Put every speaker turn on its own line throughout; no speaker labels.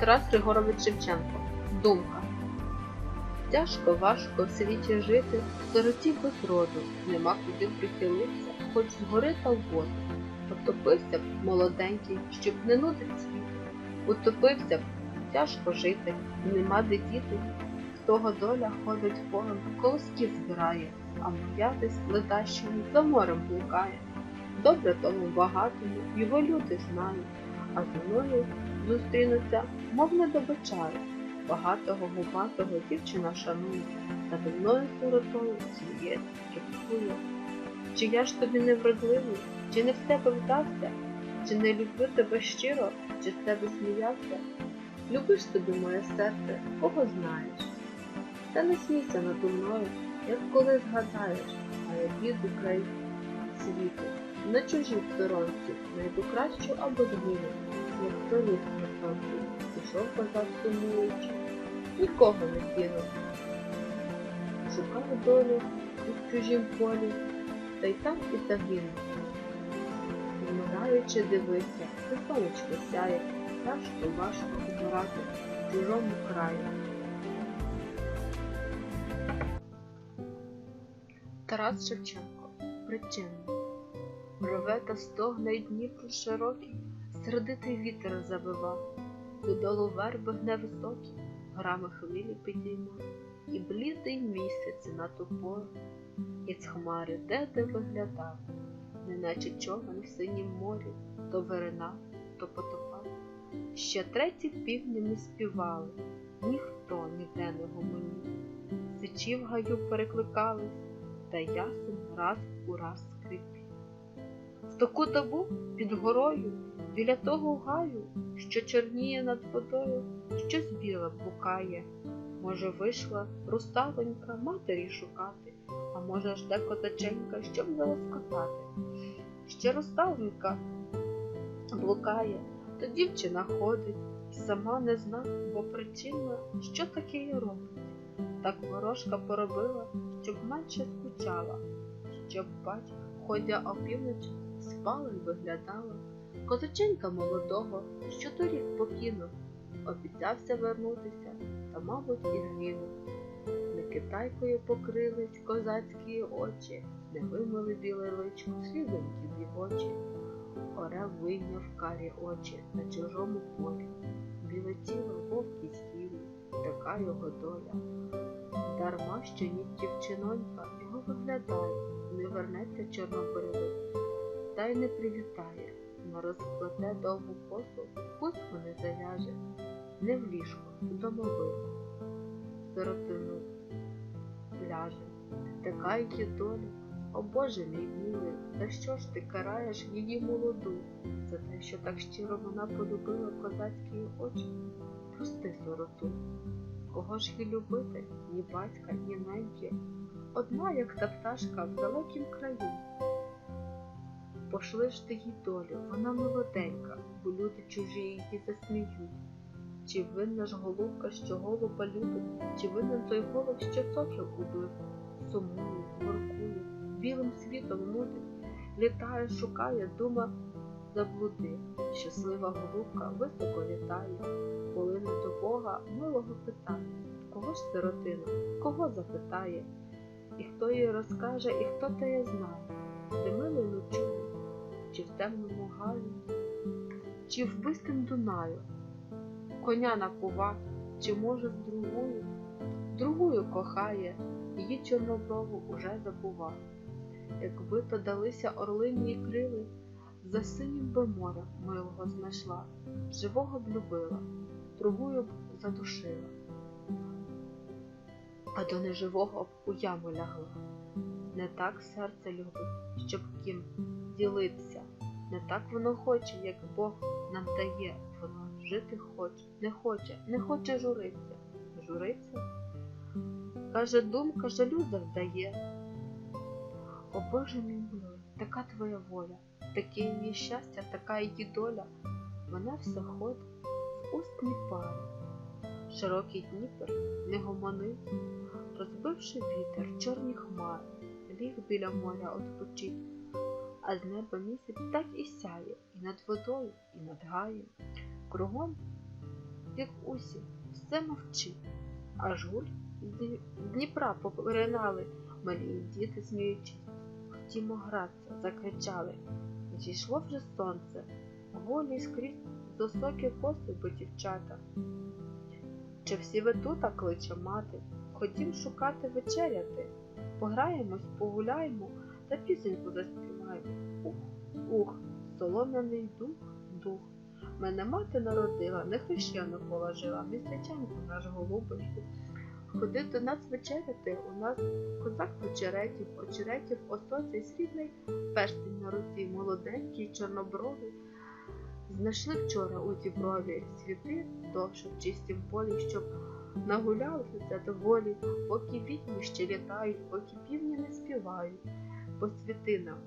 Тарас Григорович Шевченко. Думка. Тяжко, важко в світі жити, сироті без роду, нема куди прихилитися, хоч згори та в воду. Потопився б молоденький, щоб не нудить світ. Утопився б, тяжко жити, нема де діти. Того доля ходить полем, колоски збирає, а моя десь ледащому за морем блукає. Добре тому багатому, його люди знають, а зі мною зустрінуться, мов не добачаю. Багатого губатого дівчина шанує, та до мною сиротою сміється, кепкує. Чи я ж тобі не вродливий, чи не в тебе вдався, чи не люблю тебе щиро, чи з тебе сміявся? Любиш тобі моє серце, кого знаєш? Та не смійся надо мною, як коли згадаєш, а я біду край світу, на чужій сторонці, найду кращу або згину, як проліт на сонці, пішов козак сумуючи, нікого не кинув. Шукав долю у чужім полі, та й там і загинув. Вмираючи дивися, і сонечко сяє, тяжко важко умирати в чужому краї. Тарас Шевченко. Причина. Рве та стогне Дніпро широкий, сердитий вітер завивав, додолу верби невисокі, грами хвилі підійма, і блідий місяць на ту пору, із хмари де де виглядав, неначе човен в синім морі, то виринав, то потопав. Ще треті півні не співали, ніхто ніде не гомонів, сичі в гаю перекликались, та ясен раз у раз. В таку добу під горою, біля того гаю, що чорніє над водою, щось біле блукає. Може, вийшла русталонька матері шукати, а може, жде козаченька, щоб залоскотати. Ще русталонька блукає, то дівчина ходить, і сама не зна, бо причина, що таке їй робить. Так ворожка поробила, щоб менше скучала, щоб батько, ходя опівночі, спала й виглядала. Козаченька молодого, що торік покинув, обіцявся вернутися, та, мабуть, і згинув. Не китайкою покрились козацькі очі, не вимили біле личко, слізонькі бігочі. Орел вийняв карі очі на чужому полі, біле тіло вовк і така його доля. Дарма, що ні дівчинонька його виглядає, не вернеться чорнобривий, та й не привітає, не розплете довгу косу, хустку не зав'яже, не в ліжко, домовину, сиротину ляже, така її доля, о Боже мій милий, за що ж ти караєш її молоду, за те, що так щиро вона полюбила козацькі очі? Прости сироту. Кого ж їй любити, ні батька, ні неньки, одна, як та пташка в далекім краю. Пошли ж ти їй долю, вона молоденька, бо люди чужі її засміють. Чи винна ж голубка, що голуба любить, чи винен той голуб, що сокіл убив, сумує, воркує, білим світом нудить, літає, шукає, дума заблуди. Щаслива голубка високо літає, коли не до Бога милого питає, кого ж сиротина, кого запитає, і хто їй розкаже, і хто теє знає, де милий ночує, чи в темному гаю, чи в бистим Дунаю, коня накува, чи може з другою, другою кохає, її чорноброву уже забува. Якби то далися орлині крили, за синім би морем милого знайшла, живого б любила, другою б задушила, а до неживого б у яму лягла. Не так серце любить, щоб ким ділитися, не так воно хоче, як Бог нам дає, воно жити хоче, не хоче, не хоче журиться. Журиться? Каже, думка жалю завдає. О Боже мій милий, така твоя воля, таке її щастя, така її доля. Вона все ходить в устні пари. Широкий Дніпер не гомонив, розбивши вітер, чорні хмари, ліг біля моря odpoчив, а з неба місяць так і сяє, і над водою, і над гаєм. Кругом як усі, все мовчить. Аж гуль з Дніпра попринали, малі діти сміючись. Хотімо гратися, закричали. Зійшло вже сонце, голі скрізь коси, бо дівчата. Чи всі ви тута кличе мати? Хотім шукати вечеряти. Пограємось, погуляємо та пісеньку заспіваємо. Ух, ух, солом'яний дух, дух. Мене мати народила, не хрещену положила, містеченку наш голубочку. Ходи до нас вечеряти, у нас козак очеретів, очеретів осоцей срібний, перстень на руці, молоденький, чорнобровий. Знайшли вчора у діброві світи довше в чистім полі, щоб нагулялися доволі, поки відьми ще літають, поки півні не співають, по світинам.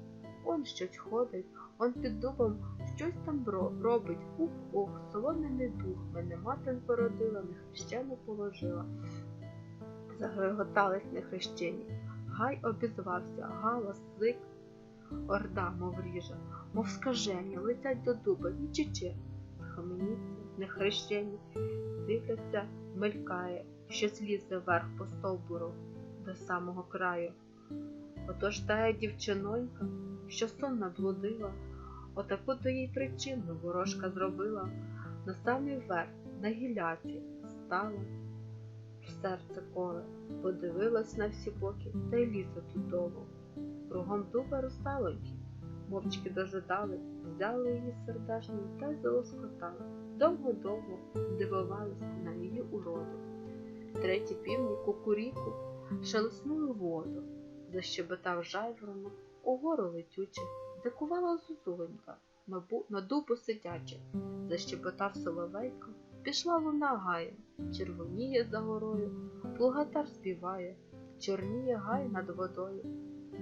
Он щось ходить, он під дубом щось там робить. Ух, ух, солом'яний дух, мене мати породила, не хрещену положила. Загреготались нехрещені. Гай обізвався, галас, зик, орда, мов ріжа, мов скажені, летять до дуба, нічиче. Схаменіться, нехрещені, дивляться, мелькає, що лізе вверх по стовбуру до самого краю. Отож тая дівчинонька, що сонна блудила, отаку то їй причину ворожка зробила, на самий верх, на гіляці, стала в серце коле, подивилась на всі боки та й лізе додолу. Кругом дуба русалоньки, мовчки дожидали, взяли її сердешню та й залоскотали. Довго-довго дивувались на її уроду. Треті півні кукуріку шелеснули воду, защебетав жайворонок, угору летюче, дикувала зозуленька, на, дубу сидячи, защебетав соловейко, пішла луна гаєм, червоніє за горою, плугатар співає, чорніє гай над водою,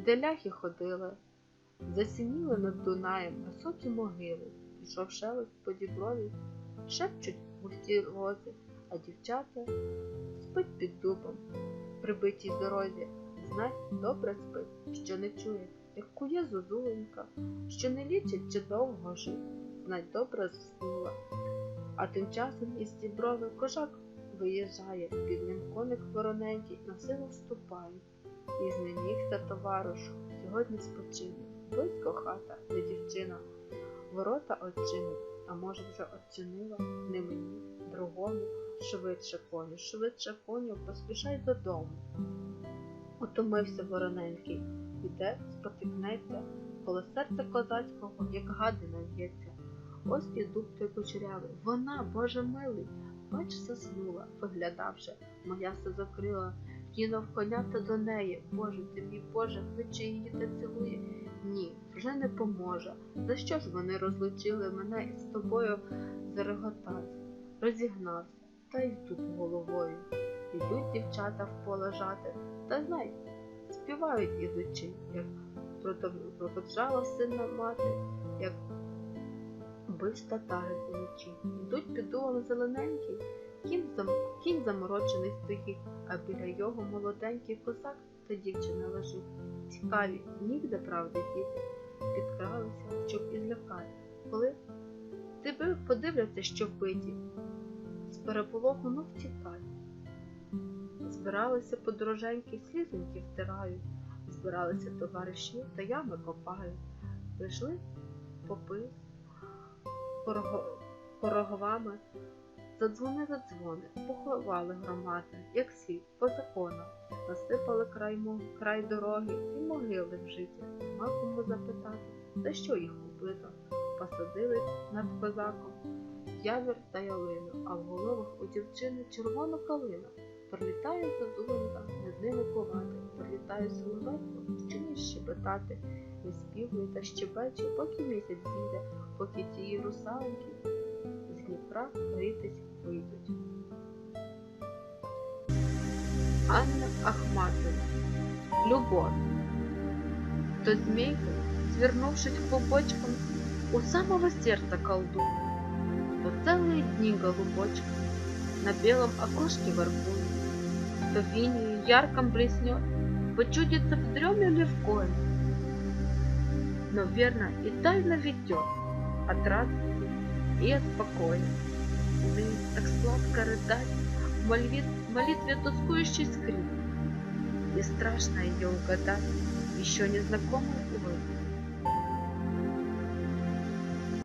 де ляхи ходили, засініли над Дунаєм високі могили, пішов шелест по діброві, шепчуть густі лози, а дівчата спить під дубом, прибитій дорозі, знай добре спить, що не чує, як кує зозуленька, що не лічить чи довго жив, знай добре заснула. А тим часом із діброви кожак виїжджає, під ним коник вороненький на силу вступає. І знемігся товаришу, сьогодні спочине, близько хата, де дівчина, ворота odчинить, а може вже odчинила, не мені, другому, швидше коню, швидше коню, поспішай додому. Утомився вороненький, іде, спотикнеться, коло серця козацького, як гадина в'ється. Ось і дуб той кучерявий, вона, Боже милий, бач, заснула, виглядавши, моя все закрила, кинув коня та до неї. Боже ти мій Боже, кличе її та цілує. Ні, вже не поможе. За що ж вони розлучили мене із тобою зареготать? Розігнався, та й тут головою. Ідуть дівчата в поле жати, та знай, співають ідучи, як проводжала сина мати, як бив татари вночі. Ідуть під дулом зелененький, кінь, зам... кінь заморочений стоїть, а біля його молоденький козак та дівчина лежить. Цікаві, нігде правди діти, підкралися, щоб і злякати. Коли тебе подивляться, що вбиті, з переполоху ну втікай. Збиралися подороженьки, слізоньки втирають, збиралися товариші та ями копають. Прийшли попи порого- пороговами, задзвони задзвони, поховали громади, як слід, по закону, насипали край, край дороги і могили вжиті. Нема кому запитати, за що їх убито. Посадили над козаком явір та ялину, а в головах у дівчини червона калина. Прилітає зозуленька, над ними ковати, прилітає соловейко, що ніж щебетати, виспівує та щебече, поки місяць зійде, поки ті русалки з Дніпра грітись вийдуть. Анна Ахматова. Любов. То змейка, свернувшись клубочком, у самого сердца колдует, то целые дни голубочка на белом окошке воркует, то в инее ярком блеснет, почудится в дреме левкой, но верно и тайно ведет от радости и от покоя. Умеет так тихо рыдать, в молитве, молитве тоскующий скрип. И страшно ее угадать, еще незнакомой улыбкой.